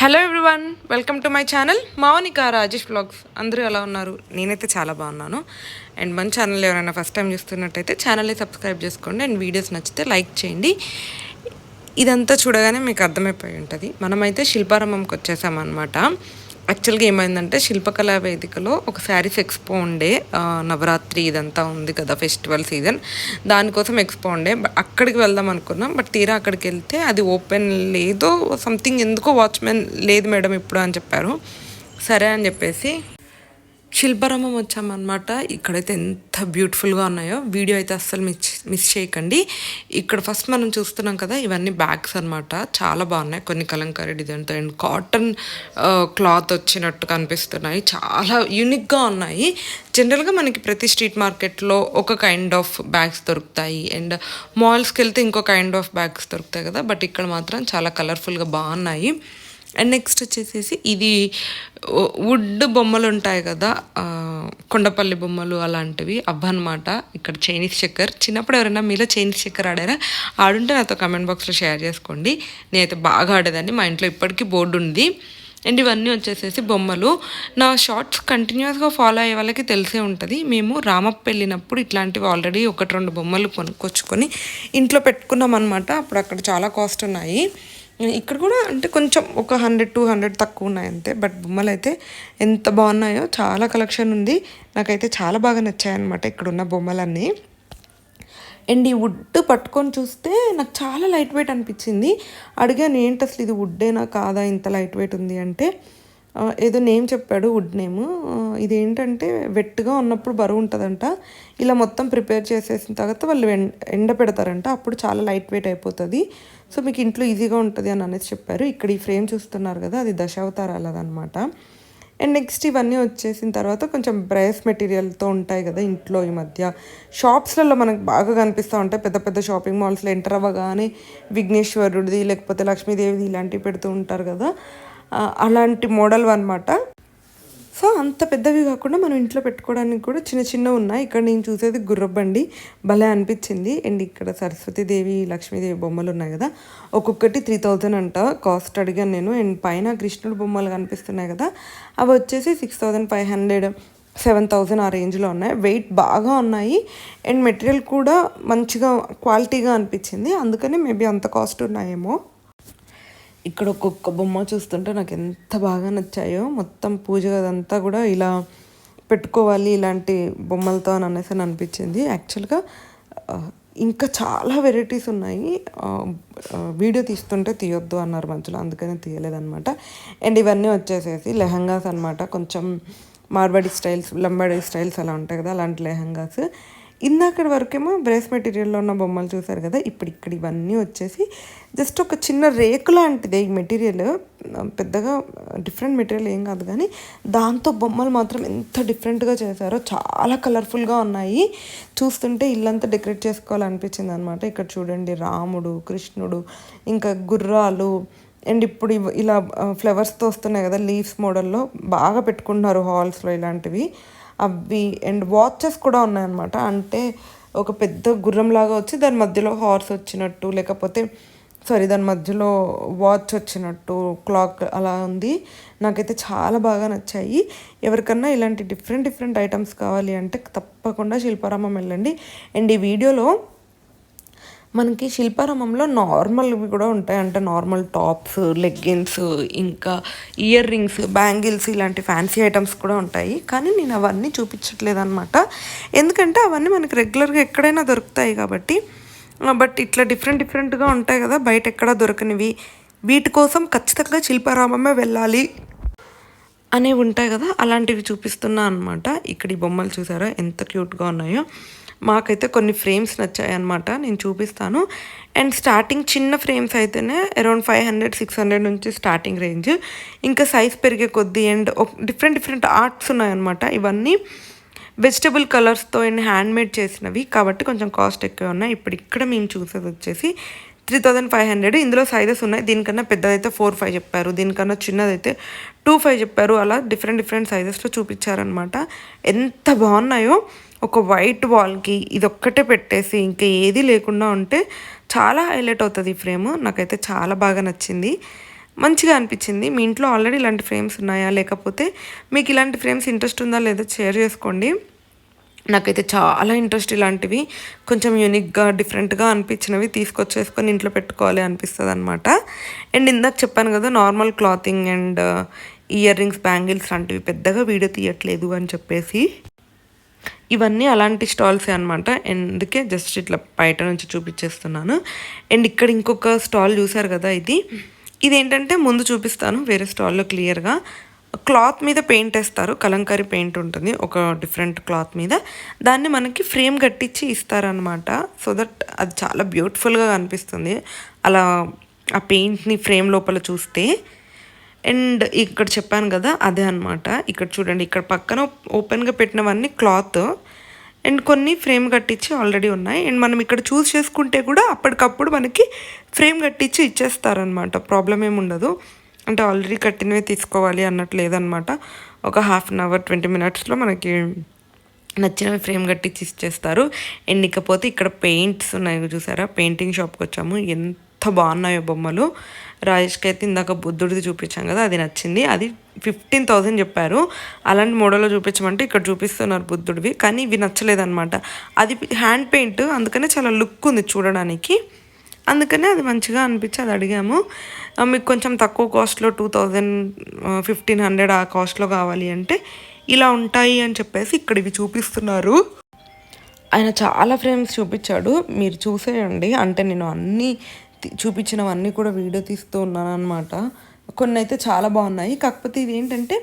Hello everyone welcome to my channel Mounika Rajesh blogs. అందరూ ఎలా ఉన్నారు? నేనైతే చాలా బాగున్నాను. అండ్ మన ఛానల్ ఎవరైనా ఫస్ట్ టైం చూస్తున్నట్టయితే ఛానల్ని సబ్స్క్రైబ్ చేసుకోండి. అండ్ వీడియోస్ నచ్చితే లైక్ చేయండి. ఇదంతా చూడగానే మీకు అర్థమైపోయి ఉంటుంది. మనమైతే శిల్పారంభంకి వచ్చేసామన్నమాట. యాక్చువల్గా ఏమైందంటే శిల్పకళా వేదికలో ఒక శారీస్ ఎక్స్పో ఉండే నవరాత్రి ఇదంతా ఉంది కదా ఫెస్టివల్ సీజన్. దానికోసం ఎక్స్పో ఉండే. అక్కడికి వెళ్దాం అనుకున్నాం. బట్ తీరా అక్కడికి వెళ్తే అది ఓపెన్ లేదో సంథింగ్ ఎందుకో వాచ్మెన్ లేదు మేడం ఇప్పుడు అని చెప్పారు. సరే అని చెప్పేసి శిల్పారామం వచ్చామన్నమాట. ఇక్కడైతే ఎంత బ్యూటిఫుల్గా ఉన్నాయో. వీడియో అయితే అస్సలు మిస్ మిస్ చేయకండి. ఇక్కడ ఫస్ట్ మనం చూస్తున్నాం కదా ఇవన్నీ బ్యాగ్స్ అన్నమాట. చాలా బాగున్నాయి. కొన్ని కలంకారీ డిజైన్తో అండ్ కాటన్ క్లాత్ వచ్చినట్టు కనిపిస్తున్నాయి. చాలా యూనిక్గా ఉన్నాయి. జనరల్గా మనకి ప్రతి స్ట్రీట్ మార్కెట్లో ఒక కైండ్ ఆఫ్ బ్యాగ్స్ దొరుకుతాయి. అండ్ మాల్స్కి వెళ్తే ఇంకో కైండ్ ఆఫ్ బ్యాగ్స్ దొరుకుతాయి కదా. బట్ ఇక్కడ మాత్రం చాలా కలర్ఫుల్గా బాగున్నాయి. అండ్ నెక్స్ట్ వచ్చేసేసి ఇది వుడ్ బొమ్మలు ఉంటాయి కదా కొండపల్లి బొమ్మలు అలాంటివి అన్నమాట ఇక్కడ చైనీస్ చక్కర్. చిన్నప్పుడు ఎవరైనా మీలో చైనీస్ చక్కర్ ఆడారా? ఆడుంటే నాతో కమెంట్ బాక్స్లో షేర్ చేసుకోండి. నేనైతే బాగా ఆడేదాన్ని. మా ఇంట్లో ఇప్పటికీ బోర్డు ఉంది. అండ్ ఇవన్నీ వచ్చేసేసి బొమ్మలు. నా షార్ట్స్ కంటిన్యూస్గా ఫాలో అయ్యే వాళ్ళకి తెలిసే ఉంటుంది. మేము రామప్ప వెళ్ళినప్పుడు ఇట్లాంటివి ఆల్రెడీ ఒకటి రెండు బొమ్మలు కొనుక్కొచ్చుకొని ఇంట్లో పెట్టుకున్నాం అనమాట అప్పుడు అక్కడ చాలా కాస్ట్ ఉన్నాయి. ఇక్కడ కూడా అంటే కొంచెం ఒక హండ్రెడ్ టూ హండ్రెడ్ తక్కువ ఉన్నాయి అంతే. బట్ బొమ్మలు అయితే ఎంత బాగున్నాయో చాలా కలెక్షన్ ఉంది. నాకైతే చాలా బాగా నచ్చాయి అనమాట ఇక్కడ ఉన్న బొమ్మలన్నీ. అండ్ ఈ వుడ్ పట్టుకొని చూస్తే నాకు చాలా లైట్ వెయిట్ అనిపించింది. అడిగాను ఏంటి అసలు ఇది వుడ్డేనా కాదా ఇంత లైట్ వెయిట్ ఉంది? అంటే ఏదో నేమ్ చెప్పాడు వుడ్ నేమ్. ఇది ఏంటంటే వెట్గా ఉన్నప్పుడు బరువు ఉంటుందంట. ఇలా మొత్తం ప్రిపేర్ చేసేసిన తర్వాత వాళ్ళు ఎం- ఎండ పెడతారంట. అప్పుడు చాలా లైట్ వెయిట్ అయిపోతుంది. సో మీకు ఇంట్లో ఈజీగా ఉంటుంది అని అనేసి చెప్పారు. ఇక్కడ ఈ ఫ్రేమ్ చూస్తున్నారు కదా అది దశావతారాలదనమాట అండ్ నెక్స్ట్ ఇవన్నీ వచ్చేసిన తర్వాత కొంచెం బ్రేస్ మెటీరియల్తో ఉంటాయి కదా ఇంట్లో ఈ మధ్య. షాప్స్లలో మనకు బాగా కనిపిస్తూ ఉంటాయి. పెద్ద పెద్ద షాపింగ్ మాల్స్లో ఎంటర్ అవ్వగానే విఘ్నేశ్వరుడిది లేకపోతే లక్ష్మీదేవిది ఇలాంటివి పెడుతూ ఉంటారు కదా. అలాంటి మోడల్ అనమాట సో అంత పెద్దవి కాకుండా మనం ఇంట్లో పెట్టుకోవడానికి కూడా చిన్న చిన్న ఉన్నాయి. ఇక్కడ నేను చూసేది గుర్రబండి. భలే అనిపించింది. అండ్ ఇక్కడ సరస్వతీదేవి లక్ష్మీదేవి బొమ్మలు ఉన్నాయి కదా. ఒక్కొక్కటి త్రీ థౌజండ్ అంట. కాస్ట్ అడిగాను నేను. అండ్ పైన కృష్ణుడు బొమ్మలు కనిపిస్తున్నాయి కదా. అవి వచ్చేసి six thousand five hundred seven thousand ఆ రేంజ్లో ఉన్నాయి. వెయిట్ బాగా ఉన్నాయి. అండ్ మెటీరియల్ కూడా మంచిగా క్వాలిటీగా అనిపించింది. అందుకని మేబీ అంత కాస్ట్ ఉన్నాయేమో. ఇక్కడ ఒక్కొక్క బొమ్మ చూస్తుంటే నాకు ఎంత బాగా నచ్చాయో మొత్తం పూజ అదంతా కూడా ఇలా పెట్టుకోవాలి ఇలాంటి బొమ్మలతో అని అనేసి అని అనిపించింది. యాక్చువల్గా ఇంకా చాలా వెరైటీస్ ఉన్నాయి. వీడియో తీస్తుంటే తీయొద్దు అన్నారు మధ్యలో అందుకని తీయలేదన్నమాట. అండ్ ఇవన్నీ వచ్చేసేసి లెహంగాస్ అన్నమాట. కొంచెం మార్వాడి స్టైల్స్ లంబాడి స్టైల్స్ అలా ఉంటాయి కదా అలాంటి లెహంగాస్. ఇందాకటి వరకేమో బ్రేస్ మెటీరియల్లో ఉన్న బొమ్మలు చూసారు కదా ఇప్పుడు ఇక్కడ ఇవన్నీ వచ్చేసి జస్ట్ ఒక చిన్న రేకు లాంటిదే ఈ మెటీరియల్. పెద్దగా డిఫరెంట్ మెటీరియల్ ఏం కాదు కానీ దాంతో బొమ్మలు మాత్రం ఎంత డిఫరెంట్గా చేశారో చాలా కలర్ఫుల్గా ఉన్నాయి. చూస్తుంటే ఇల్లంతా డెకరేట్ చేసుకోవాలనిపించింది అనమాట ఇక్కడ చూడండి రాముడు కృష్ణుడు ఇంకా గుర్రాలు అండ్ ఇప్పుడు ఇలా ఫ్లవర్స్తో వస్తున్నాయి కదా లీవ్స్ మోడల్లో బాగా పెట్టుకుంటున్నారు హాల్స్లో ఇలాంటివి. అవి అండ్ వాచెస్ కూడా ఉన్నాయన్నమాట. అంటే ఒక పెద్ద గుర్రంలాగా వచ్చి దాని మధ్యలో హార్స్ వచ్చినట్టు లేకపోతే సారీ దాని మధ్యలో వాచ్ వచ్చినట్టు క్లాక్ అలా ఉంది. నాకైతే చాలా బాగా నచ్చాయి. ఎవరికన్నా ఇలాంటి డిఫరెంట్ డిఫరెంట్ ఐటమ్స్ కావాలి అంటే తప్పకుండా శిల్పారామం వెళ్ళండి. అండ్ ఈ వీడియోలో మనకి శిల్పారామంలో నార్మల్వి కూడా ఉంటాయి అంటే నార్మల్ టాప్స్ లెగ్గిన్స్ ఇంకా ఇయర్ రింగ్స్ బ్యాంగిల్స్ ఇలాంటి ఫ్యాన్సీ ఐటమ్స్ కూడా ఉంటాయి. కానీ నేను అవన్నీ చూపించట్లేదు అనమాట ఎందుకంటే అవన్నీ మనకి రెగ్యులర్గా ఎక్కడైనా దొరుకుతాయి కాబట్టి. బట్ ఇట్లా డిఫరెంట్ డిఫరెంట్గా ఉంటాయి కదా బయట ఎక్కడా దొరకనివి. వీటి కోసం ఖచ్చితంగా శిల్పారామమే వెళ్ళాలి అనేవి ఉంటాయి కదా అలాంటివి చూపిస్తున్నా అనమాట ఇక్కడ ఈ బొమ్మలు చూసారా? ఎంత క్యూట్గా ఉన్నాయో. మాకైతే కొన్ని ఫ్రేమ్స్ నచ్చాయి అనమాట నేను చూపిస్తాను. అండ్ స్టార్టింగ్ చిన్న ఫ్రేమ్స్ అయితేనే around five hundred six hundred నుంచి స్టార్టింగ్ రేంజ్. ఇంకా సైజ్ పెరిగే కొద్దీ అండ్ డిఫరెంట్ డిఫరెంట్ ఆర్ట్స్ ఉన్నాయన్నమాట ఇవన్నీ వెజిటబుల్ కలర్స్తో అండ్ హ్యాండ్ మేడ్ చేసినవి. కాబట్టి కొంచెం కాస్ట్ ఎక్కువ ఉన్నాయి. ఇప్పుడు ఇక్కడ మేము చూసేది వచ్చేసి త్రీ థౌజండ్ ఫైవ్ హండ్రెడ్. ఇందులో సైజెస్ ఉన్నాయి. దీనికన్నా పెద్దదైతే ఫోర్ ఫైవ్ చెప్పారు. దీనికన్నా చిన్నదైతే టూ ఫైవ్ చెప్పారు. అలా డిఫరెంట్ డిఫరెంట్ సైజెస్లో చూపించారనమాట ఎంత బాగున్నాయో. ఒక వైట్ వాల్కి ఇది ఒక్కటే పెట్టేసి ఇంకా ఏది లేకుండా ఉంటే చాలా హైలైట్ అవుతుంది ఈ ఫ్రేమ్. నాకైతే చాలా బాగా నచ్చింది. మంచిగా అనిపించింది. మీ ఇంట్లో ఆల్రెడీ ఇలాంటి ఫ్రేమ్స్ ఉన్నాయా? లేకపోతే మీకు ఇలాంటి ఫ్రేమ్స్ ఇంట్రెస్ట్ ఉందా లేదో షేర్ చేసుకోండి. నాకైతే చాలా ఇంట్రెస్ట్ ఇలాంటివి. కొంచెం యూనిక్గా డిఫరెంట్గా అనిపించినవి తీసుకొచ్చేసుకొని ఇంట్లో పెట్టుకోవాలి అనిపిస్తుంది అనమాట అండ్ ఇందాక చెప్పాను కదా normal clothing and earrings bangles లాంటివి పెద్దగా వీడియో తీయట్లేదు అని చెప్పేసి. ఇవన్నీ అలాంటి స్టాల్సే అనమాట అందుకే జస్ట్ ఇట్లా బయట నుంచి చూపించేస్తున్నాను. అండ్ ఇక్కడ ఇంకొక స్టాల్ చూసారు కదా ఇది. ఇదేంటంటే ముందు చూపిస్తాను వేరే స్టాల్లో క్లియర్గా. క్లాత్ మీద పెయింట్ వేస్తారు కలంకారీ పెయింట్ ఉంటుంది ఒక డిఫరెంట్ క్లాత్ మీద. దాన్ని మనకి ఫ్రేమ్ కట్టించి ఇస్తారనమాట సో దట్ అది చాలా బ్యూటిఫుల్గా కనిపిస్తుంది. అలా ఆ పెయింట్ని ఫ్రేమ్ లోపల చూస్తే అండ్ ఇక్కడ చెప్పాను కదా అదే అనమాట ఇక్కడ చూడండి ఇక్కడ పక్కన ఓపెన్గా పెట్టినవన్నీ క్లాత్. అండ్ కొన్ని ఫ్రేమ్ కట్టించి ఆల్రెడీ ఉన్నాయి. అండ్ మనం ఇక్కడ చూస్ చేసుకుంటే కూడా అప్పటికప్పుడు మనకి ఫ్రేమ్ కట్టించి ఇచ్చేస్తారనమాట ప్రాబ్లం ఏమి ఉండదు. అంటే ఆల్రెడీ కట్టినవే తీసుకోవాలి అన్నట్టు లేదనమాట ఒక హాఫ్ అన్ అవర్ ట్వంటీ మినిట్స్లో మనకి నచ్చినవి ఫ్రేమ్ కట్టించి ఇచ్చేస్తారు. అండ్ ఇకపోతే ఇక్కడ పెయింట్స్ ఉన్నాయి చూసారా? పెయింటింగ్ షాప్కి వచ్చాము ఎంత బాగున్నాయో బొమ్మలు. రాజేష్కి అయితే ఇందాక బుద్ధుడిది చూపించాం కదా అది నచ్చింది. అది ఫిఫ్టీన్ థౌజండ్ చెప్పారు. అలాంటి మోడల్లో చూపించమంటే ఇక్కడ చూపిస్తున్నారు బుద్ధుడివి కానీ ఇవి నచ్చలేదన్నమాట. అది హ్యాండ్ పెయింట్ అందుకనే చాలా లుక్ ఉంది చూడడానికి. అందుకనే అది మంచిగా అనిపించి అది అడిగాము. మీకు కొంచెం తక్కువ కాస్ట్లో టూ థౌజండ్ ఫిఫ్టీన్ హండ్రెడ్ ఆ కాస్ట్లో కావాలి అంటే ఇలా ఉంటాయి అని చెప్పేసి ఇక్కడ ఇవి చూపిస్తున్నారు. ఆయన చాలా ఫ్రేమ్స్ చూపించాడు. మీరు చూసేయండి. అంటే నేను అన్నీ చూపించినవన్నీ కూడా వీడియో తీస్తూ ఉన్నాను అనమాట కొన్ని అయితే చాలా బాగున్నాయి. కాకపోతే ఇది ఏంటంటే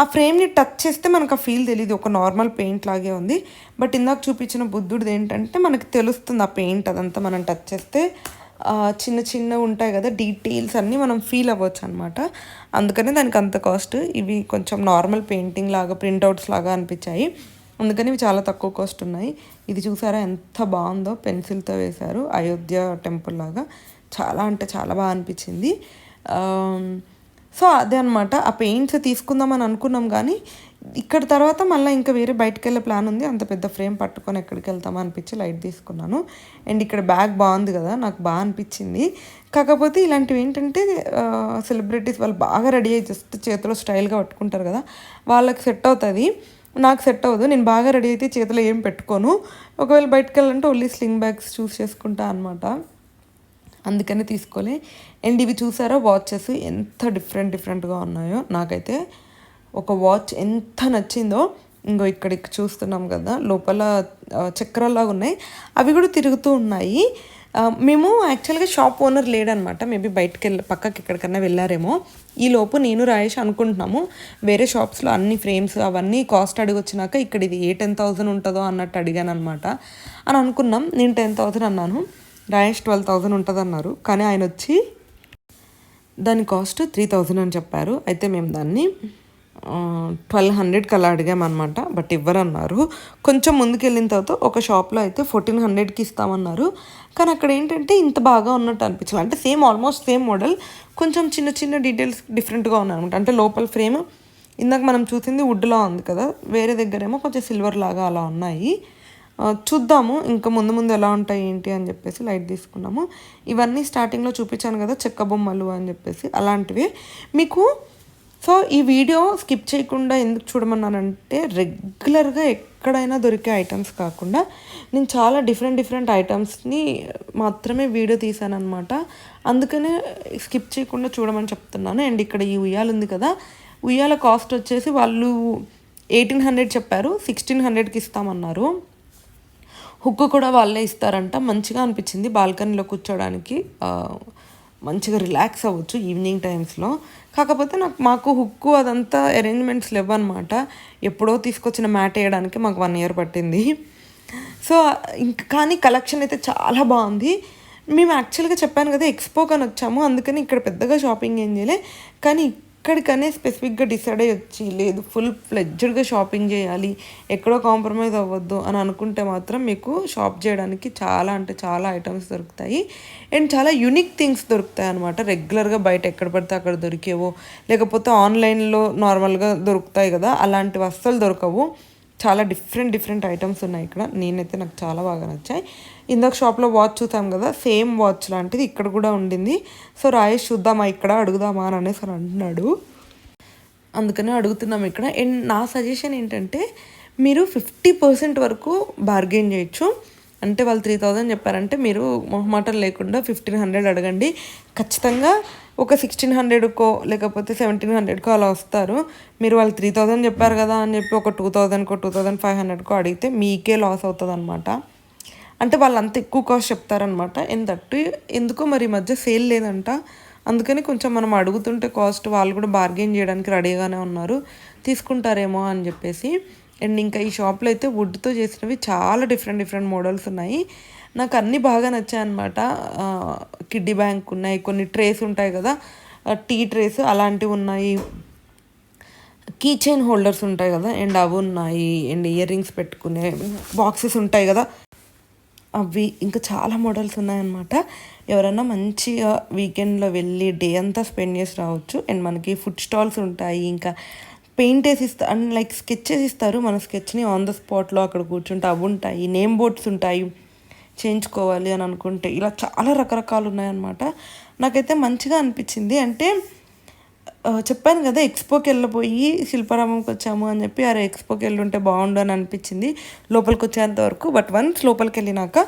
ఆ ఫ్రేమ్ని టచ్ చేస్తే మనకు ఆ ఫీల్ తెలియదు ఒక నార్మల్ పెయింట్ లాగే ఉంది. బట్ ఇందాక చూపించిన బుద్ధుడిది ఏంటంటే మనకి తెలుస్తుంది ఆ పెయింట్ అదంతా మనం టచ్ చేస్తే చిన్న చిన్న ఉంటాయి కదా డీటెయిల్స్ అన్నీ మనం ఫీల్ అవ్వచ్చు అనమాట అందుకనే దానికి అంత కాస్ట్. ఇవి కొంచెం నార్మల్ పెయింటింగ్ లాగా ప్రింట్అవుట్స్ లాగా అనిపించాయి. అందుకని ఇవి చాలా తక్కువ కాస్ట్ ఉన్నాయి. ఇది చూసారా? ఎంత బాగుందో పెన్సిల్తో వేశారు. అయోధ్య టెంపుల్ లాగా. చాలా అంటే చాలా బాగా అనిపించింది. సో అదే అనమాట ఆ పెయింట్స్ తీసుకుందామని అనుకున్నాం కానీ ఇక్కడ తర్వాత మళ్ళీ ఇంకా వేరే బయటకు వెళ్ళే ప్లాన్ ఉంది. అంత పెద్ద ఫ్రేమ్ పట్టుకొని ఎక్కడికి వెళ్తామా అనిపించి లైట్ తీసుకున్నాను. అండ్ ఇక్కడ బ్యాగ్ బాగుంది కదా నాకు బాగా అనిపించింది. కాకపోతే ఇలాంటివి ఏంటంటే సెలబ్రిటీస్ వాళ్ళు బాగా రెడీ అయ్యి జస్ట్ చేతిలో స్టైల్గా పట్టుకుంటారు కదా వాళ్ళకి సెట్ అవుతుంది. నాకు సెట్ అవ్వదు. నేను బాగా రెడీ అయితే చేతిలో ఏం పెట్టుకోను. ఒకవేళ బయటకు వెళ్ళాలంటే ఓన్లీ స్లింగ్ బ్యాగ్స్ చూస్ చేసుకుంటా అనమాట అందుకనే తీసుకోలే. అండ్ ఇవి చూసారా? వాచెస్ ఎంత డిఫరెంట్ డిఫరెంట్గా ఉన్నాయో. నాకైతే ఒక వాచ్ ఎంత నచ్చిందో ఇంకో ఇక్కడ చూస్తున్నాం కదా. లోపల చక్రాల్లాగా ఉన్నాయి. అవి కూడా తిరుగుతూ ఉన్నాయి. మేము యాక్చువల్గా షాప్ ఓనర్ లేడనమాట. మేబీ బయటకు వెళ్ళి పక్కకి ఎక్కడికన్నా వెళ్ళారేమో. ఈ లోపు నేను రాయేష్ అనుకుంటున్నాము వేరే షాప్స్లో అన్ని ఫ్రేమ్స్ అవన్నీ కాస్ట్ అడిగి వచ్చినాక ఇక్కడ ఇది ఏ టెన్ థౌసండ్ ఉంటుందో అన్నట్టు అడిగాను అనమాట అని అనుకున్నాం నేను టెన్ థౌసండ్ అన్నాను రాయేష్ ట్వెల్వ్ థౌసండ్ ఉంటుంది అన్నారు కానీ ఆయన వచ్చి దాని కాస్ట్ త్రీ థౌజండ్ అని చెప్పారు. అయితే మేము దాన్ని ట్వెల్వ్ హండ్రెడ్కి అలా అడిగామన్నమాట బట్ ఇవ్వరన్నారు. కొంచెం ముందుకు వెళ్ళిన తర్వాత ఒక షాప్లో అయితే ఫోర్టీన్ హండ్రెడ్కి ఇస్తామన్నారు. కానీ అక్కడ ఏంటంటే ఇంత బాగా ఉన్నట్టు అనిపించింది. అంటే సేమ్ ఆల్మోస్ట్ సేమ్ మోడల్ కొంచెం చిన్న చిన్న డీటెయిల్స్ డిఫరెంట్గా ఉన్నాయన్నమాట. అంటే లోపల ఫ్రేమ్ ఇందాక మనం చూసింది వుడ్లా ఉంది కదా వేరే దగ్గరేమో కొంచెం సిల్వర్ లాగా అలా ఉన్నాయి. చూద్దాము ఇంకా ముందు ముందు ఎలా ఉంటాయి ఏంటి అని చెప్పేసి లైట్ తీసుకున్నాము. ఇవన్నీ స్టార్టింగ్లో చూపించాను కదా చెక్క బొమ్మలు అని చెప్పేసి అలాంటివి. మీకు సో ఈ వీడియో స్కిప్ చేయకుండా ఎందుకు చూడమన్నానంటే రెగ్యులర్గా ఎక్కడైనా దొరికే ఐటమ్స్ కాకుండా నేను చాలా డిఫరెంట్ డిఫరెంట్ ఐటమ్స్ని మాత్రమే వీడియో తీశాను అనమాట అందుకనే స్కిప్ చేయకుండా చూడమని చెప్తున్నాను. అండ్ ఇక్కడ ఈ ఉయ్యాల ఉంది కదా ఉయ్యాల కాస్ట్ వచ్చేసి వాళ్ళు ఎయిటీన్ హండ్రెడ్ చెప్పారు సిక్స్టీన్ హండ్రెడ్కి ఇస్తామన్నారు. హుక్ కూడా వాళ్ళే ఇస్తారంట. మంచిగా అనిపించింది. బాల్కనీలో కూర్చోడానికి మంచిగా రిలాక్స్ అవ్వచ్చు ఈవినింగ్ టైమ్స్లో కాకపోతే నాకు మాకు హుక్కు అదంతా అరేంజ్మెంట్స్ లేవన్నమాట. ఎప్పుడో తీసుకొచ్చిన మ్యాట్ వేయడానికి మాకు వన్ ఇయర్ పట్టింది. సో ఇంక కానీ కలెక్షన్ అయితే చాలా బాగుంది. మేము యాక్చువల్గా చెప్పాను కదా ఎక్స్పో కానీ వచ్చాము. అందుకని ఇక్కడ పెద్దగా షాపింగ్ ఏం చేయలే. కానీ ఎక్కడికనే స్పెసిఫిక్గా డిసైడ్ అయ్యి వచ్చి లేదు ఫుల్ ఫ్లెడ్జ్డ్గా షాపింగ్ చేయాలి ఎక్కడో కాంప్రమైజ్ అవ్వద్దు అని అనుకుంటే మాత్రం మీకు షాప్ చేయడానికి చాలా అంటే చాలా ఐటమ్స్ దొరుకుతాయి. అండ్ చాలా యూనిక్ థింగ్స్ దొరుకుతాయి అనమాట రెగ్యులర్గా బయట ఎక్కడ పడితే అక్కడ దొరికేవో లేకపోతే ఆన్లైన్లో నార్మల్గా దొరుకుతాయి కదా అలాంటివి అస్సలు దొరకవు. చాలా డిఫరెంట్ డిఫరెంట్ ఐటమ్స్ ఉన్నాయి ఇక్కడ. నేనైతే నాకు చాలా బాగా నచ్చాయి. ఇందాక షాప్లో వాచ్ చూసాం కదా సేమ్ వాచ్ లాంటిది ఇక్కడ కూడా ఉండింది. సో రాయేష్ చూద్దామా ఇక్కడ అడుగుదామా అని అనేసి అని అంటున్నాడు. అందుకనే అడుగుతున్నాం ఇక్కడ. అండ్ నా సజెషన్ ఏంటంటే మీరు ఫిఫ్టీ పర్సెంట్ వరకు బార్గెన్ చేయొచ్చు. అంటే వాళ్ళు త్రీ థౌజండ్ చెప్పారంటే మీరు మొహమాటం లేకుండా ఫిఫ్టీన్ హండ్రెడ్ అడగండి. ఖచ్చితంగా ఒక సిక్స్టీన్ హండ్రెడ్కో లేకపోతే సెవెంటీన్ హండ్రెడ్కో అలా వస్తారు. మీరు వాళ్ళు త్రీ థౌజండ్ చెప్పారు కదా అని చెప్పి ఒక టూ థౌజండ్కో టూ థౌజండ్ ఫైవ్ హండ్రెడ్కో అడిగితే మీకే లాస్ అవుతుంది అనమాట అంటే వాళ్ళు అంత ఎక్కువ కాస్ట్ చెప్తారనమాట ఎంతట్టు ఎందుకో మరి ఈ మధ్య సేల్ లేదంట. అందుకని కొంచెం మనం అడుగుతుంటే కాస్ట్ వాళ్ళు కూడా బార్గెన్ చేయడానికి రెడీగానే ఉన్నారు. తీసుకుంటారేమో అని చెప్పేసి. అండ్ ఇంకా ఈ షాప్లో అయితే వుడ్తో చేసినవి చాలా డిఫరెంట్ డిఫరెంట్ మోడల్స్ ఉన్నాయి. నాకు అన్నీ బాగా నచ్చాయి అనమాట కిడ్డీ బ్యాంక్ ఉన్నాయి కొన్ని ట్రేస్ ఉంటాయి కదా టీ ట్రేస్ అలాంటివి ఉన్నాయి. కీ చైన్ హోల్డర్స్ ఉంటాయి కదా అండ్ అవి ఉన్నాయి అండ్ ఇయర్ రింగ్స్ పెట్టుకునే బాక్సెస్ ఉంటాయి కదా. అవి ఇంకా చాలా మోడల్స్ ఉన్నాయన్నమాట. ఎవరైనా మంచిగా వీకెండ్లో వెళ్ళి డే అంతా స్పెండ్ చేసి రావచ్చు. అండ్ మనకి ఫుడ్ స్టాల్స్ ఉంటాయి ఇంకా పెయింట్ వేసి ఇస్తా అండ్ లైక్ స్కెచెస్ ఇస్తారు. మన స్కెచ్ని ఆన్ ద స్పాట్లో అక్కడ కూర్చుంటే అవి ఉంటాయి నేమ్ బోర్డ్స్ ఉంటాయి. చేయించుకోవాలి అని అనుకుంటే ఇలా చాలా రకరకాలు ఉన్నాయన్నమాట. నాకైతే మంచిగా అనిపించింది. అంటే చెప్పాను కదా ఎక్స్పోకి వెళ్ళిపోయి శిల్పారామంకి వచ్చాము అని చెప్పి అరే ఎక్స్పోకి వెళ్ళి ఉంటే బాగుండు అని అనిపించింది లోపలికి వచ్చేంత వరకు. బట్ వన్స్ లోపలికి వెళ్ళినాక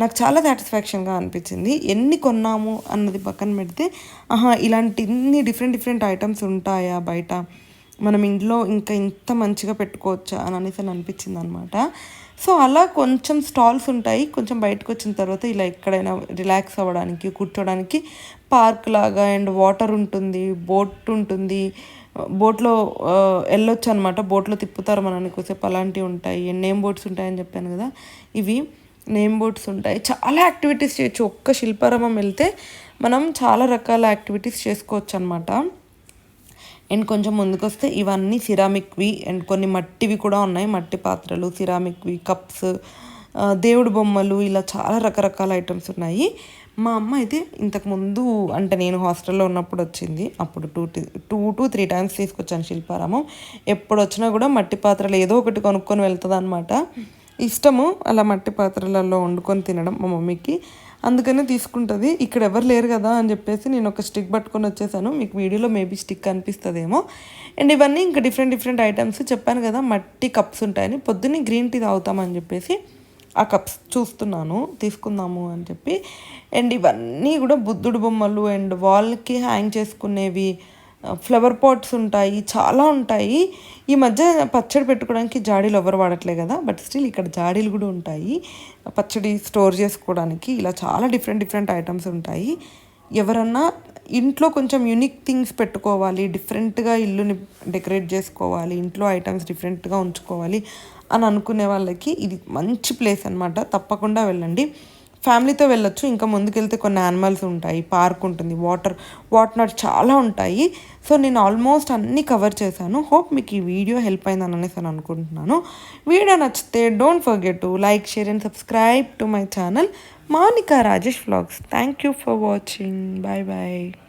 నాకు చాలా సాటిస్ఫాక్షన్గా అనిపించింది. ఎన్ని కొన్నాము అన్నది పక్కన పెడితే ఆహా ఇలాంటి ఇన్ని డిఫరెంట్ డిఫరెంట్ ఐటమ్స్ ఉంటాయా బయట? మనం ఇంట్లో ఇంకా ఇంత మంచిగా పెట్టుకోవచ్చా అని అనేసి అనిపించింది అనమాట సో అలా కొంచెం స్టాల్స్ ఉంటాయి. కొంచెం బయటకు వచ్చిన తర్వాత ఇలా ఎక్కడైనా రిలాక్స్ అవ్వడానికి కూర్చోడానికి పార్క్ లాగా అండ్ వాటర్ ఉంటుంది బోట్ ఉంటుంది. బోట్లో వెళ్ళొచ్చు అనమాట బోట్లో తిప్పుతారు మనని కొసేపు అలాంటివి ఉంటాయి. నేమ్ బోట్స్ ఉంటాయని చెప్పాను కదా. ఇవి నేమ్ బోట్స్ ఉంటాయి. చాలా యాక్టివిటీస్ చేయొచ్చు. ఒక్క శిల్పారామం వెళ్తే మనం చాలా రకాల యాక్టివిటీస్ చేసుకోవచ్చు అనమాట అండ్ కొంచెం ముందుకొస్తే ఇవన్నీ సిరామిక్వి అండ్ కొన్ని మట్టివి కూడా ఉన్నాయి. మట్టి పాత్రలు సిరామిక్వి కప్స్ దేవుడు బొమ్మలు ఇలా చాలా రకరకాల ఐటమ్స్ ఉన్నాయి. మా అమ్మ అయితే ఇంతకుముందు అంటే నేను హాస్టల్లో ఉన్నప్పుడు వచ్చింది. అప్పుడు two two to three times తీసుకొచ్చాను శిల్పారామం. ఎప్పుడు వచ్చినా కూడా మట్టి పాత్రలు ఏదో ఒకటి కొనుక్కొని వెళ్తుంది అనమాట ఇష్టము అలా మట్టి పాత్రలలో వండుకొని తినడం మా మమ్మీకి. అందుకనే తీసుకుంటుంది. ఇక్కడ ఎవరు లేరు కదా అని చెప్పేసి నేను ఒక స్టిక్ పట్టుకొని వచ్చేసాను. మీకు వీడియోలో మేబీ స్టిక్ కనిపిస్తుందేమో. అండ్ ఇవన్నీ ఇంకా డిఫరెంట్ డిఫరెంట్ ఐటమ్స్ చెప్పాను కదా మట్టి కప్స్ ఉంటాయని. పొద్దున్నే గ్రీన్ టీ తాగుతామని చెప్పేసి ఆ కప్స్ చూస్తున్నాను. తీసుకుందాము అని చెప్పి. అండ్ ఇవన్నీ కూడా బుద్ధుడు బొమ్మలు అండ్ వాల్కి హ్యాంగ్ చేసుకునేవి ఫ్లవర్ పాట్స్ ఉంటాయి చాలా ఉంటాయి. ఈ మధ్య పచ్చడి పెట్టుకోవడానికి జాడీలు ఎవరు వాడట్లే కదా బట్ స్టిల్ ఇక్కడ జాడీలు కూడా ఉంటాయి. పచ్చడి స్టోర్ చేసుకోవడానికి ఇలా చాలా డిఫరెంట్ డిఫరెంట్ ఐటమ్స్ ఉంటాయి. ఎవరన్నా ఇంట్లో కొంచెం యూనిక్ థింగ్స్ పెట్టుకోవాలి డిఫరెంట్గా ఇల్లుని డెకరేట్ చేసుకోవాలి ఇంట్లో ఐటమ్స్ డిఫరెంట్గా ఉంచుకోవాలి అని అనుకునే వాళ్ళకి ఇది మంచి ప్లేస్ అనమాట తప్పకుండా వెళ్ళండి. ఫ్యామిలీతో వెళ్ళొచ్చు. ఇంకా ముందుకెళ్తే కొన్ని యానిమల్స్ ఉంటాయి. పార్క్ ఉంటుంది. వాటర్ వాటర్ నాట్ చాలా ఉంటాయి. సో నేను ఆల్మోస్ట్ అన్నీ కవర్ చేశాను. హోప్ మీకు ఈ వీడియో హెల్ప్ అయిందని అనేసి అని అనుకుంటున్నాను. వీడియో నచ్చితే don't forget to like share and subscribe to my channel Manika Rajesh vlogs. Thank you for watching. Bye bye